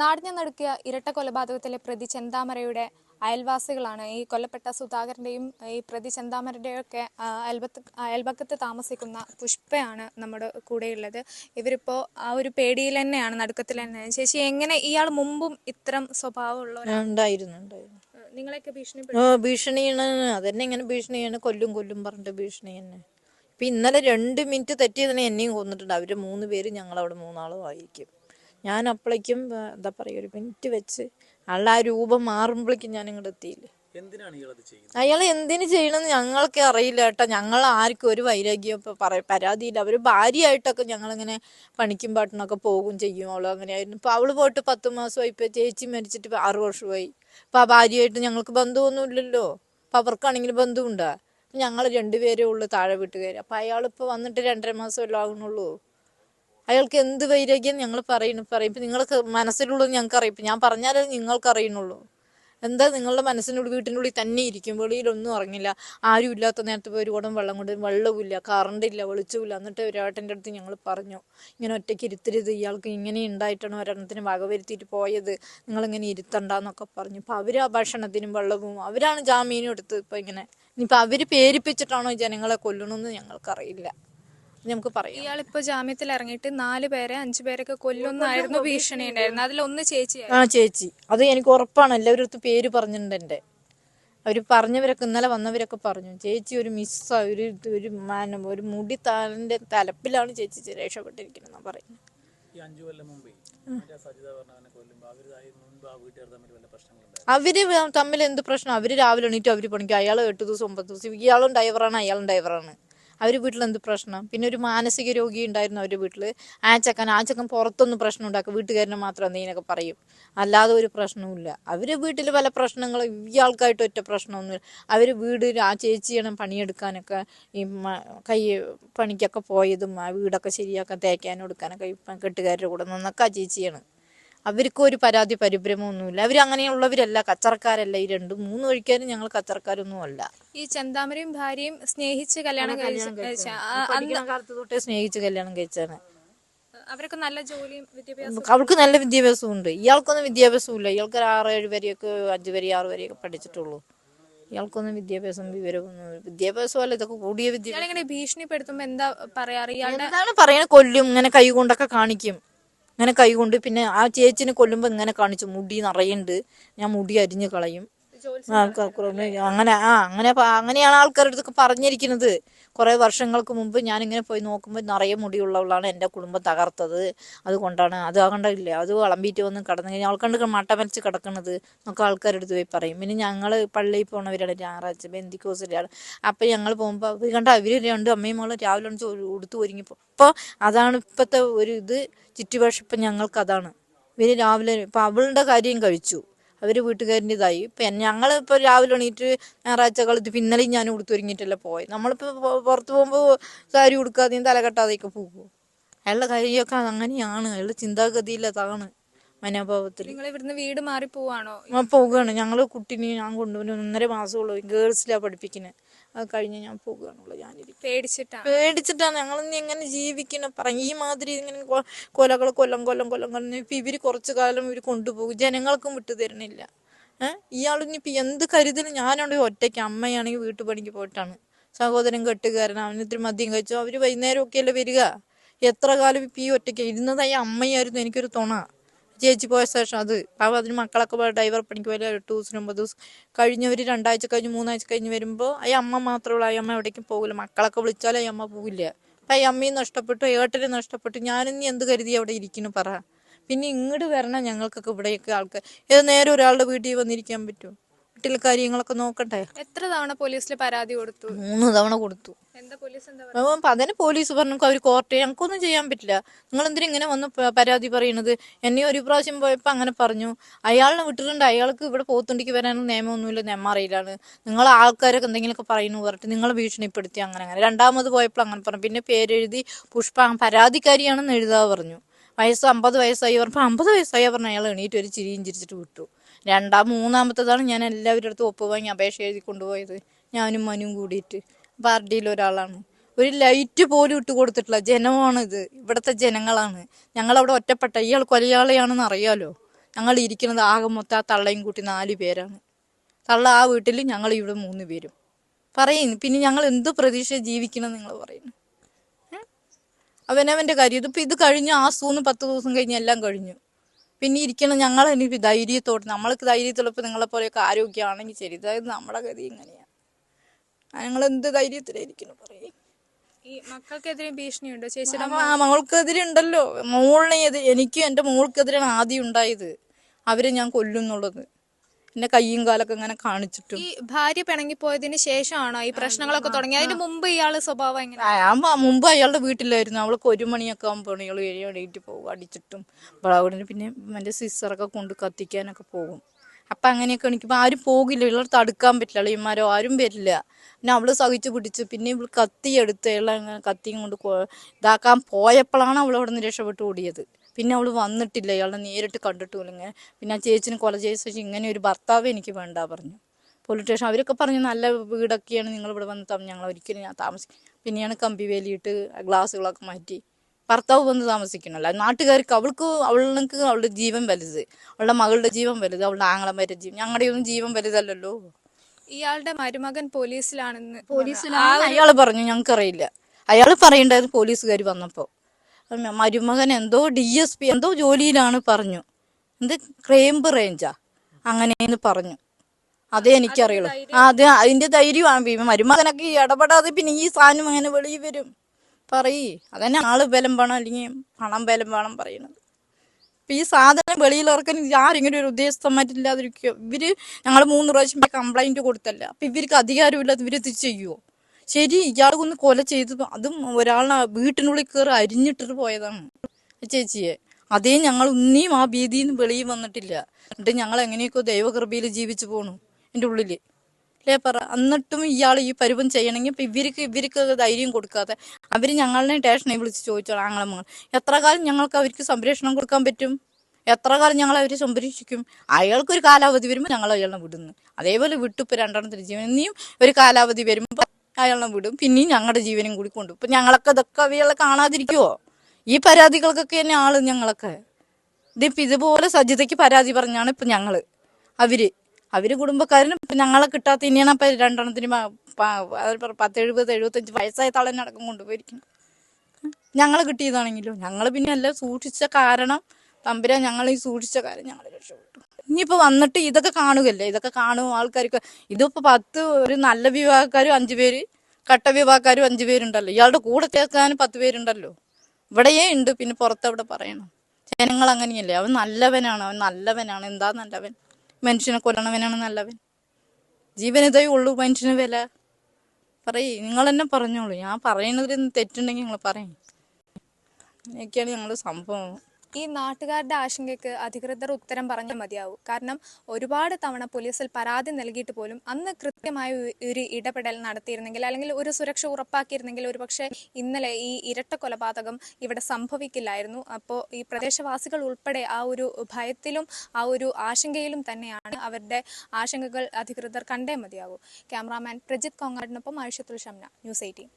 നാടിനെ നടുക്കിയ ഇരട്ട കൊലപാതകത്തിലെ പ്രതി ചെന്താമരയുടെ അയൽവാസികളാണ്. ഈ കൊല്ലപ്പെട്ട സുധാകരന്റെയും ഈ പ്രതി ചെന്താമരയുടെയൊക്കെ അയൽപത്ത് അയൽപക്കത്ത് താമസിക്കുന്ന പുഷ്പയാണ് നമ്മുടെ കൂടെയുള്ളത്. ഇവരിപ്പോ ആ ഒരു പേടിയിൽ തന്നെയാണ് നടുക്കത്തിൽ തന്നെ ചേച്ചി എങ്ങനെ ഇയാൾ മുമ്പും ഇത്തരം സ്വഭാവമുള്ള ആ, ഉണ്ടായിരുന്നു ഉണ്ടായിരുന്നു. നിങ്ങളെയൊക്കെ ഭീഷണി ഓ ഭീഷണിയാണ് അതന്നെ ഇങ്ങനെ ഭീഷണിയാണ് കൊല്ലും കൊല്ലും പറഞ്ഞിട്ട് ഭീഷണി തന്നെ. ഇപ്പം ഇന്നലെ രണ്ട് മിനിറ്റ് തെറ്റിയതിനെ എന്നെയും കൊന്നിട്ടുണ്ട്. അവർ മൂന്ന് പേര് ഞങ്ങളവിടെ മൂന്നാളും ആയിരിക്കും. ഞാൻ അപ്പോഴേക്കും എന്താ പറയുക ഒരു മിനിറ്റ് വെച്ച് ആളുടെ ആ രൂപം മാറുമ്പോഴേക്കും ഞാൻ ഇങ്ങോട്ട് എത്തിയില്ലേ അയാൾ എന്തിനു ചെയ്യണമെന്ന് ഞങ്ങൾക്ക് അറിയില്ല കേട്ടോ. ഞങ്ങൾ ആർക്കും ഒരു വൈരാഗ്യം പരാതിയില്ല. അവർ ഭാര്യയായിട്ടൊക്കെ ഞങ്ങളിങ്ങനെ പണിക്കും പാട്ടിനൊക്കെ പോകും ചെയ്യും അവൾ അങ്ങനെയായിരുന്നു ഇപ്പൊ അവൾ പോയിട്ട് പത്ത് മാസമായി ഇപ്പൊ ചേച്ചി മരിച്ചിട്ട് ആറ് വർഷമായി. ഇപ്പൊ ആ ഭാര്യയായിട്ട് ഞങ്ങൾക്ക് ബന്ധമൊന്നും ഇല്ലല്ലോ. അപ്പൊ അവർക്കാണെങ്കിൽ ബന്ധമുണ്ടാ. ഞങ്ങൾ രണ്ടുപേരേ ഉള്ളു താഴെ വീട്ടുകാര്. അപ്പൊ അയാളിപ്പോ വന്നിട്ട് രണ്ടര മാസം എല്ലാം ആകുന്നുള്ളൂ അയാൾക്ക് എന്ത് വൈരാഗ്യം ഞങ്ങൾ പറയുന്നു പറയും. ഇപ്പം നിങ്ങൾക്ക് മനസ്സിലുള്ളത് ഞങ്ങൾക്ക് അറിയാം. ഞാൻ പറഞ്ഞാലേ നിങ്ങൾക്ക് അറിയുന്നുള്ളൂ. എന്താ നിങ്ങളുടെ മനസ്സിനുള്ളിൽ വീട്ടിനുള്ളിൽ തന്നെ ഇരിക്കും. വെളിയിലൊന്നും ഇറങ്ങില്ല ആരും ഇല്ലാത്ത നേരത്ത് പോയി ഒരു കുടം വെള്ളം കൊണ്ട് വെള്ളവുമില്ല. കറണ്ടില്ല വെളിച്ചമില്ല എന്നിട്ട് ഒരാട്ടന്റെ അടുത്ത് ഞങ്ങൾ പറഞ്ഞു ഇങ്ങനെ ഒറ്റയ്ക്ക് ഇരുത്തരുത്. ഇയാൾക്ക് ഇങ്ങനെ ഉണ്ടായിട്ടാണ് ഒരെണ്ണത്തിന് വകവരുത്തിയിട്ട് പോയത്. നിങ്ങളിങ്ങനെ ഇരുത്തണ്ടെന്നൊക്കെ പറഞ്ഞു. ഇപ്പം അവർ ആ ഭക്ഷണത്തിനും വെള്ളവും അവരാണ് ജാമീനും എടുത്തത് ഇപ്പം ഇങ്ങനെ. ഇനിയിപ്പോൾ അവർ പേരിപ്പിച്ചിട്ടാണോ ജനങ്ങളെ കൊല്ലണമെന്ന് ഞങ്ങൾക്കറിയില്ല. നമുക്ക് പറയാം. ഇയാൾ ഇയാളിപ്പോ ജാമ്യത്തിൽ ഇറങ്ങിയിട്ട് നാല് പേരെ അഞ്ചു പേരൊക്കെ കൊല്ലുന്നായിരുന്നു ഭീഷണി ഉണ്ടായിരുന്നു അതിലൊന്ന് ചേച്ചി ആ ചേച്ചി. അത് എനിക്ക് ഉറപ്പാണ്. എല്ലാവരും അടുത്ത് പേര് പറഞ്ഞിട്ടുണ്ട് എന്റെ. അവർ പറഞ്ഞവരൊക്കെ ഇന്നലെ വന്നവരൊക്കെ പറഞ്ഞു. ചേച്ചി ഒരു മിസ്സാ ഒരു ഒരു മാനം ഒരു മുടി താലിന്റെ തലപ്പിലാണ് ചേച്ചി രക്ഷപ്പെട്ടിരിക്കുന്നത് പറയുന്നത്. ഈ അഞ്ചു കൊല്ലം മുമ്പേ മറ്റേ സജിത പറഞ്ഞവനെ കൊല്ലുമ്പോ അവർ മുൻപ് ആ വീട്ടുകാർ തമ്മിൽ വല്ല പ്രശ്നങ്ങളുണ്ടായിരുന്നു അവർ തമ്മിൽ എന്ത് പ്രശ്നം? അവർ രാവിലെ എണീറ്റ് അവർ പണിക്കും അയാൾ എട്ട് ദിവസം ഒമ്പത് ദിവസം ഇയാളും ഡ്രൈവറാണ് അയാളും ഡ്രൈവറാണ്. അവർ വീട്ടിൽ എന്ത് പ്രശ്നം? പിന്നെ ഒരു മാനസിക രോഗി ഉണ്ടായിരുന്നു അവരുടെ വീട്ടിൽ ആ ചക്കൻ ആ ചക്കൻ പുറത്തൊന്നും പ്രശ്നം ഉണ്ടാക്കും വീട്ടുകാരനെ മാത്രം എന്തെങ്കിലുമൊക്കെ പറയും. അല്ലാതെ ഒരു പ്രശ്നവുമില്ല അവർ വീട്ടിൽ പല പ്രശ്നങ്ങളും ഇയാൾക്കായിട്ട് ഒറ്റ പ്രശ്നമൊന്നുമില്ല അവർ വീട് ആ ചേച്ചിയാണ് പണിയെടുക്കാനൊക്കെ ഈ കൈ പണിക്കൊക്കെ പോയതും ആ വീടൊക്കെ ശരിയാക്കാൻ തേക്കാനും എടുക്കാനൊക്കെ കെട്ടുകാരുടെ കൂടെ നിന്നൊക്കെ ആ ചേച്ചിയാണ് അവർക്കും ഒരു പരാതി പരിഭ്രമമൊന്നുമില്ല. അവർ അങ്ങനെയുള്ളവരല്ല കച്ചറക്കാരല്ല. ഈ രണ്ടും മൂന്ന് കഴിക്കാനും ഞങ്ങൾ കച്ചറക്കാരൊന്നും അല്ല ഈ ചന്താമരയും ഭാര്യയും സ്നേഹിച്ച് കല്യാണം കഴിച്ച പഠിക്കുന്ന കാലത്ത് തൊട്ടേ സ്നേഹിച്ച് കല്യാണം കഴിച്ചാണ് അവരൊക്കെ നല്ല ജോലിയും വിദ്യാഭ്യാസം അവൾക്ക് നല്ല വിദ്യാഭ്യാസം ഉണ്ട് ഇയാൾക്കൊന്നും വിദ്യാഭ്യാസവും ഇല്ല ഇയാൾക്ക് ഒരു ആറ് ഏഴ് വരെയൊക്കെ അഞ്ച് വരെ ആറ് വരെയൊക്കെ പഠിച്ചിട്ടുള്ളൂ. ഇയാൾക്കൊന്നും വിദ്യാഭ്യാസം വിവരമൊന്നും വിദ്യാഭ്യാസം അല്ല ഇതൊക്കെ കൂടിയ വിദ്യാഭ്യാസം ഭീഷണിപ്പെടുത്തുമ്പോ എന്താ പറയാറ്? ഇയാളുടെ എന്താണ് പറയണ കൊല്ലും ഇങ്ങനെ കൈ കൊണ്ടൊക്കെ കാണിക്കും. ഇങ്ങനെ കൈ കൊണ്ട് പിന്നെ ആ ചേച്ചിനെ കൊല്ലുമ്പോ ഇങ്ങനെ കാണിച്ചു. മുടി നിറയുണ്ട്. ഞാൻ മുടി അരിഞ്ഞു കളയും. അങ്ങനെ ആ അങ്ങനെ അങ്ങനെയാണ് ആൾക്കാരുടെ അടുത്തൊക്കെ പറഞ്ഞിരിക്കുന്നത്. കുറെ വർഷങ്ങൾക്ക് മുമ്പ് ഞാനിങ്ങനെ പോയി നോക്കുമ്പോൾ നിറയെ മുടിയുള്ളവളാണ് എന്റെ കുടുംബം തകർത്തത്. അതുകൊണ്ടാണ് അത് കണ്ടില്ലേ? അത് വിളമ്പിയിട്ട് വന്ന് കടന്നു കഴിഞ്ഞാൽ ആൾക്കണ്ട് മട്ട വലിച്ച് കിടക്കുന്നത് എന്നൊക്കെ ആൾക്കാരുടെ അടുത്ത് പോയി പറയും. പിന്നെ ഞങ്ങൾ പള്ളിയിൽ പോണവരാണ് ഞായറാഴ്ച ബന്ധിക്കോസിലാണ്. അപ്പം ഞങ്ങൾ പോകുമ്പോൾ അവർ കണ്ട? അവർ രണ്ട് അമ്മയും മകളും രാവിലെ ഉടുത്ത് ഒരുങ്ങിപ്പോ അപ്പോൾ അതാണ് ഇപ്പോഴത്തെ ഒരു ഇത്. ചുറ്റുഭാഷ ഇപ്പം ഞങ്ങൾക്കതാണ് ഇവർ രാവിലെ ഇപ്പം അവളുടെ കാര്യം കഴിച്ചു. അവർ വീട്ടുകാരിന്റെതായി ഇപ്പം ഞങ്ങൾ ഇപ്പോൾ രാവിലെ എണീറ്റ് ഞായറാഴ്ച കാലത്ത് പിന്നലെയും ഞാൻ ഉടുത്തൊരുങ്ങിയിട്ടല്ല പോയി. നമ്മളിപ്പോൾ പുറത്ത് പോകുമ്പോൾ സാരി ഉടുക്കാതെയും തലകെട്ടാതെയൊക്കെ പോകും അയാളുടെ കാര്യമൊക്കെ അങ്ങനെയാണ് അയാളുടെ ചിന്താഗതിയിൽ അതാണ് മനോഭാവത്തിൽ നിങ്ങൾ ഇവിടുന്ന് വീട് മാറി പോവാണോ? ഞാൻ പോവുകയാണ് ഞങ്ങൾ കുട്ടീനെ ഞാൻ കൊണ്ടുപോയി ഒന്നര മാസമുള്ളൂ. ഗേൾസിലാണ് പഠിപ്പിക്കുന്നത് അത് കഴിഞ്ഞ് ഞാൻ പോവുകയാണുള്ളൂ ഞാൻ പേടിച്ചിട്ടാണ് പേടിച്ചിട്ടാണ് ഞങ്ങളിന്ന് എങ്ങനെ ജീവിക്കണം പറഞ്ഞു ഈ മാതിരി ഇങ്ങനെ കൊലകൾ കൊല്ലം കൊല്ലം കൊല്ലം കൊല്ലം ഇപ്പൊ ഇവർ കുറച്ചു കാലം ഇവർ കൊണ്ടുപോകും. ജനങ്ങൾക്കും വിട്ടു തരണില്ല ഏഹ് ഇയാളിനിപ്പോ എന്ത് കരുതലും ഞാനുണ്ടെങ്കിൽ ഒറ്റയ്ക്ക്. അമ്മയാണെങ്കിൽ വീട്ടുപണിക്ക് പോയിട്ടാണ്. സഹോദരൻ കെട്ടുകാരൻ അവന് ഇത്തിരി മദ്യം കഴിച്ചു. അവർ വൈകുന്നേരം ഒക്കെ അല്ലേ വരിക? എത്ര കാലം ഇപ്പൊ ഈ ഒറ്റയ്ക്ക് ഇരുന്നതായി അമ്മയായിരുന്നു എനിക്കൊരു തുണ. ചേച്ചി പോയ ശേഷം അത് അപ്പോൾ അതിന് മക്കളൊക്കെ പോയ ഡ്രൈവർ പണിക്ക് പോലെ എട്ട് ദിവസം ഒമ്പത് ദിവസം കഴിഞ്ഞവർ രണ്ടാഴ്ച കഴിഞ്ഞ് മൂന്നാഴ്ച കഴിഞ്ഞ് വരുമ്പോൾ ഈ അമ്മ മാത്രമേ ഉള്ളൂ ഈ അമ്മ എവിടേക്കും പോകില്ല മക്കളൊക്കെ വിളിച്ചാലേ ഈ അമ്മ പോകില്ല അപ്പം ഈ അമ്മയും നഷ്ടപ്പെട്ടു ഏട്ടനെ നഷ്ടപ്പെട്ടു. ഞാനിനി എന്ത് കരുതി അവിടെ ഇരിക്കുന്നു പറ. പിന്നെ ഇങ്ങോട്ട് വരണം ഞങ്ങൾക്കൊക്കെ ഇവിടെയൊക്കെ ആൾക്കാർ ഏത് നേരെ ഒരാളുടെ വീട്ടിൽ വന്നിരിക്കാൻ പറ്റുമോ? വീട്ടിലെ കാര്യങ്ങളൊക്കെ നോക്കണ്ടേ? എത്ര തവണ പോലീസിൽ പരാതി കൊടുത്തു? മൂന്ന് തവണ കൊടുത്തു. എന്താ പോലീസ് എന്താ അപ്പം അതിന് പോലീസ് പറഞ്ഞു അവർ കോർട്ട് ഞങ്ങൾക്കൊന്നും ചെയ്യാൻ പറ്റില്ല. നിങ്ങൾ എന്തിനാ ഇങ്ങനെ വന്ന് പ- പരാതി പറയണത്? എന്നെ ഒരു പ്രാവശ്യം പോയപ്പോൾ അങ്ങനെ പറഞ്ഞു. അയാളിനെ വിട്ടിട്ടുണ്ട്. അയാൾക്ക് ഇവിടെ പോത്തുണ്ടിക്ക് വരാനും നിയമമൊന്നുമില്ല. നെമ്മറിയിലാണ് അറിയില്ലാണ് നിങ്ങൾ ആൾക്കാരൊക്കെ എന്തെങ്കിലുമൊക്കെ പറയുന്നു പറഞ്ഞിട്ട് നിങ്ങൾ ഭീഷണിപ്പെടുത്തി. അങ്ങനെ അങ്ങനെ. രണ്ടാമത് പോയപ്പോൾ അങ്ങനെ പറഞ്ഞു. പിന്നെ പേരെഴുതി പുഷ്പ പരാതിക്കാരിയാണെന്ന് എഴുതാ പറഞ്ഞു. വയസ്സ് അമ്പത് വയസ്സായി പറഞ്ഞപ്പോൾ അമ്പത് വയസ്സായി പറഞ്ഞു അയാൾ എണീറ്റ് ഒരു ചിരിയും ചിരിച്ചിട്ട് വിട്ടു. രണ്ടാം മൂന്നാമത്തതാണ് ഞാൻ എല്ലാവരുടെ അടുത്തും ഒപ്പ് വാങ്ങി അപേക്ഷ എഴുതി കൊണ്ടുപോയത്. ഞാനും മനും കൂടിയിട്ട്. പാർട്ടിയിൽ ഒരാളാണ്. ഒരു ലൈറ്റ് പോലും ഇട്ട് കൊടുത്തിട്ടില്ല. ജനമാണിത്. ഇവിടുത്തെ ജനങ്ങളാണ്. ഞങ്ങളവിടെ ഒറ്റപ്പെട്ട. ഇയാൾ കൊലയാളിയാണെന്ന് അറിയാലോ? ഞങ്ങൾ ഇരിക്കുന്നത് ആകെ മൊത്തം ആ തള്ളയും കൂട്ടി നാല് പേരാണ്. തള്ള ആ വീട്ടിൽ ഞങ്ങൾ ഇവിടെ മൂന്ന് പേരും. പറയുന്നു പിന്നെ ഞങ്ങൾ എന്ത് പ്രതീക്ഷ ജീവിക്കണം നിങ്ങൾ പറയുന്നു അവനവന്റെ കാര്യം. ഇതിപ്പോ ഇത് കഴിഞ്ഞ് ആസൂന്ന് പത്ത് ദിവസം കഴിഞ്ഞ് എല്ലാം കഴിഞ്ഞു. പിന്നെ ഇരിക്കണം ഞങ്ങൾ എനിക്ക് ധൈര്യത്തോട് നമ്മൾക്ക് ധൈര്യത്തുള്ളപ്പോൾ നിങ്ങളെ പോലെയൊക്കെ ആരോഗ്യമാണെങ്കിൽ ശരി. അതായത് നമ്മുടെ ഗതി ഇങ്ങനെയാണ് ഞങ്ങൾ എന്ത് ധൈര്യത്തിലായിരിക്കണം പറയും. ഈ മക്കൾക്കെതിരെ ഭീഷണിയുണ്ടോ? ചേച്ചിയുടെ മകൾക്കെതിരെ ഉണ്ടല്ലോ. മോളിനെ എനിക്ക് എനിക്കും എന്റെ മോൾക്കെതിരെയാണ് ആദ്യം ഉണ്ടായത്. അവരെ ഞാൻ കൊല്ലുന്നുള്ളത് എന്നെ കയ്യും കാലൊക്കെ ഇങ്ങനെ കാണിച്ചിട്ടും. ഈ ഭാര്യ പിണങ്ങിപ്പോയതിന് ശേഷമാണോ ഈ പ്രശ്നങ്ങളൊക്കെ തുടങ്ങി അതിന് മുമ്പ് ഇയാൾ സ്വഭാവം എങ്ങനെ? ഞാൻ മുമ്പ് അയാളുടെ വീട്ടിലായിരുന്നു. അവൾക്ക് ഒരു മണിയൊക്കെ ആകുമ്പോൾ ഇയാൾ ഏഴ് മണിയിട്ട് പോകും അടിച്ചിട്ടും അപ്പോൾ അവിടെ പിന്നെ എന്റെ സിസ്റ്ററൊക്കെ കൊണ്ട് കത്തിക്കാനൊക്കെ പോകും. അപ്പം അങ്ങനെയൊക്കെ എണീക്കുമ്പോൾ ആരും പോകില്ല. ഇവളെ തടുക്കാൻ പറ്റില്ല. അളിയന്മാരോ ആരും വരില്ല. പിന്നെ അവൾ സഹിച്ചു പിടിച്ച് പിന്നെ ഇവൾ കത്തി എടുത്ത് ഇയാളെ അങ്ങനെ കത്തിയും കൊണ്ട് കൊ- ഇതാക്കാൻ പോയപ്പോഴാണ് അവൾ അവിടെ നിന്ന് രക്ഷപ്പെട്ട് ഓടിയത്. പിന്നെ അവൾ വന്നിട്ടില്ല. ഇയാളെ നേരിട്ട് കണ്ടിട്ടില്ല ഇങ്ങനെ പിന്നെ ആ ചേച്ചിന് കൊല ചെയ്ത ശേഷം ഇങ്ങനെ ഒരു ഭർത്താവ് എനിക്ക് വേണ്ട പറഞ്ഞു. പോലീസ് സ്റ്റേഷൻ അവരൊക്കെ പറഞ്ഞു നല്ല വീടൊക്കെയാണ് നിങ്ങൾ ഇവിടെ വന്ന് ഞങ്ങൾ ഒരിക്കലും ഞാൻ താമസിക്കും. പിന്നെയാണ് കമ്പി വേലിയിട്ട് ഗ്ലാസ്സുകളൊക്കെ മാറ്റി ഭർത്താവ് വന്ന് താമസിക്കണല്ലോ. നാട്ടുകാർക്ക് അവൾക്ക് അവൾക്ക് അവളുടെ ജീവൻ വലുത്. അവളുടെ മകളുടെ ജീവൻ വലുത്. അവളുടെ ആങ്ങളമാരുടെ ജീവൻ. ഞങ്ങളുടെ ഒന്നും ജീവൻ വലുതല്ലല്ലോ. ഇയാളുടെ മരുമകൻ പോലീസിലാണെന്ന് പോലീസിലാണ് അയാൾ പറഞ്ഞു. ഞങ്ങൾക്കറിയില്ല. അയാൾ പറയണ്ടായത് പോലീസുകാർ വന്നപ്പോൾ മരുമകൻ എന്തോ ഡി എസ് പി എന്തോ ജോലിയിലാണ് പറഞ്ഞു. എന്ത്? ക്രൈംബ് റേഞ്ചാ അങ്ങനെയെന്ന് പറഞ്ഞു. അതേ എനിക്കറിയുള്ളൂ. അത് അതിന്റെ ധൈര്യമാണ് ഭീമ മരുമകനൊക്കെ ഈ ഇടപെടാതെ പിന്നെ ഈ സാധനം അങ്ങനെ വെളിയിൽ വരും. പറയ്. അതന്നെ ആൾ ബലം വേണം അല്ലെങ്കിൽ പണം ബലം വേണം പറയുന്നത്. ഇപ്പൊ ഈ സാധനം വെളിയിൽ ഇറക്കാൻ ആരെങ്കിലും ഒരു ഉദ്ദേശസ്ഥന്മാരില്ലാതിരിക്കുമോ ഇവർ ഞങ്ങൾ മൂന്ന് പ്രാവശ്യം കംപ്ലൈന്റ് കൊടുത്തല്ല. അപ്പൊ ഇവർക്ക് അധികാരമില്ലാതെ ഇവർ ഇത് ചെയ്യുവോ? ശരി ഇയാളെ ഒന്ന് കൊല ചെയ്തു അതും ഒരാളെ വീട്ടിനുള്ളിൽ കയറി അരിഞ്ഞിട്ടിട്ട് പോയതാണ് ചേച്ചിയെ. അതേ ഞങ്ങൾ ഇനിയും ആ ഭീതിയിൽ നിന്ന് വെളിയിൽ വന്നിട്ടില്ല. എന്നിട്ട് ഞങ്ങൾ എങ്ങനെയൊക്കെ ദൈവകൃപയിൽ ജീവിച്ചു പോണു എന്റെ ഉള്ളിൽ അല്ലേ പറ? എന്നിട്ടും ഇയാൾ ഈ പരുവം ചെയ്യണമെങ്കിൽ ഇപ്പൊ ഇവർക്ക് ഇവർക്ക് ധൈര്യം കൊടുക്കാതെ അവർ ഞങ്ങളെ സ്റ്റേഷനിൽ വിളിച്ച് ചോദിച്ചോളാം ആങ്ങളെ മകൾ. എത്ര കാലം ഞങ്ങൾക്ക് അവർക്ക് സംരക്ഷണം കൊടുക്കാൻ പറ്റും? എത്ര കാലം ഞങ്ങൾ അവരെ സംരക്ഷിക്കും? അയാൾക്കൊരു കാലാവധി വരുമ്പോൾ ഞങ്ങൾ അയാളെ വിടുന്നു. അതേപോലെ വിട്ടു രണ്ടെണ്ണത്തിൽ ജീവൻ. ഇനിയും ഒരു കാലാവധി വരുമ്പോൾ അയാളെ വിടും. പിന്നെയും ഞങ്ങളുടെ ജീവനും കൂടി കൊണ്ടു ഇപ്പൊ ഞങ്ങളൊക്കെ ഇതൊക്കെ അവയാളെ കാണാതിരിക്കുവോ? ഈ പരാതികൾക്കൊക്കെ തന്നെ ആൾ ഞങ്ങളൊക്കെ. ഇതിപ്പോ ഇതുപോലെ സജിതയ്ക്ക് പരാതി പറഞ്ഞാണ് ഇപ്പൊ ഞങ്ങൾ. അവർ അവർ കുടുംബക്കാരനും ഇപ്പൊ ഞങ്ങളെ കിട്ടാത്ത ഇനിയാണ് ഇപ്പൊ രണ്ടെണ്ണത്തിന് പത്ത് എഴുപത് എഴുപത്തഞ്ച് വയസ്സായ തളനെ അടക്കം കൊണ്ടുപോയിരിക്കും ഞങ്ങൾ കിട്ടിയതാണെങ്കിലും? ഞങ്ങൾ പിന്നെ എല്ലാം സൂക്ഷിച്ച കാരണം തമ്പുരാ ഞങ്ങൾ ഈ സൂക്ഷിച്ച കാര്യം ഞങ്ങൾ രക്ഷപ്പെട്ടു. ഇനിയിപ്പോ വന്നിട്ട് ഇതൊക്കെ കാണുകയല്ലേ? ഇതൊക്കെ കാണും ആൾക്കാർക്ക്. ഇതിപ്പോ പത്ത് ഒരു നല്ല വിവാഹക്കാരും അഞ്ചു പേര് കട്ട വിവാഹക്കാരും അഞ്ചു പേരുണ്ടല്ലോ. ഇയാളുടെ കൂടെ ചേർക്കാനും പത്ത് പേരുണ്ടല്ലോ. ഇവിടെയേ ഉണ്ട് പിന്നെ പുറത്തെവിടെ പറയണം. ജനങ്ങൾ അങ്ങനെയല്ലേ? അവൻ നല്ലവനാണ് അവൻ നല്ലവനാണ്. എന്താ നല്ലവൻ? മനുഷ്യനെ കൊല്ലണവനാണ് നല്ലവൻ. ജീവനിതേ ഉള്ളൂ മനുഷ്യന് വില. പറയേ നിങ്ങൾ തന്നെ പറഞ്ഞോളൂ. ഞാൻ പറയുന്നതിൽ തെറ്റുണ്ടെങ്കിൽ നിങ്ങൾ പറയും. അങ്ങനെയൊക്കെയാണ് ഞങ്ങളുടെ സംഭവം. ഈ നാട്ടുകാരുടെ ആശങ്കയ്ക്ക് അധികൃതർ ഉത്തരം പറഞ്ഞാൽ മതിയാവും. കാരണം ഒരുപാട് തവണ പോലീസിൽ പരാതി നൽകിയിട്ട് പോലും അന്ന് കൃത്യമായ ഒരു- ഇടപെടൽ നടത്തിയിരുന്നെങ്കിൽ അല്ലെങ്കിൽ ഒരു സുരക്ഷ ഉറപ്പാക്കിയിരുന്നെങ്കിൽ ഒരുപക്ഷെ ഇന്നലെ ഈ ഇരട്ട കൊലപാതകം ഇവിടെ സംഭവിക്കില്ലായിരുന്നു. അപ്പോൾ ഈ പ്രദേശവാസികൾ ഉൾപ്പെടെ ആ ഒരു ഭയത്തിലും ആ ഒരു ആശങ്കയിലും തന്നെയാണ് അവരുടെ ആശങ്കകൾ അധികൃതർ കണ്ടേ മതിയാവും. ക്യാമറാമാൻ പ്രജിത് കോങ്ങാടിനൊപ്പം ആയിഷത്തുൽ ഷംന ന്യൂസ് എയ്റ്റീൻ.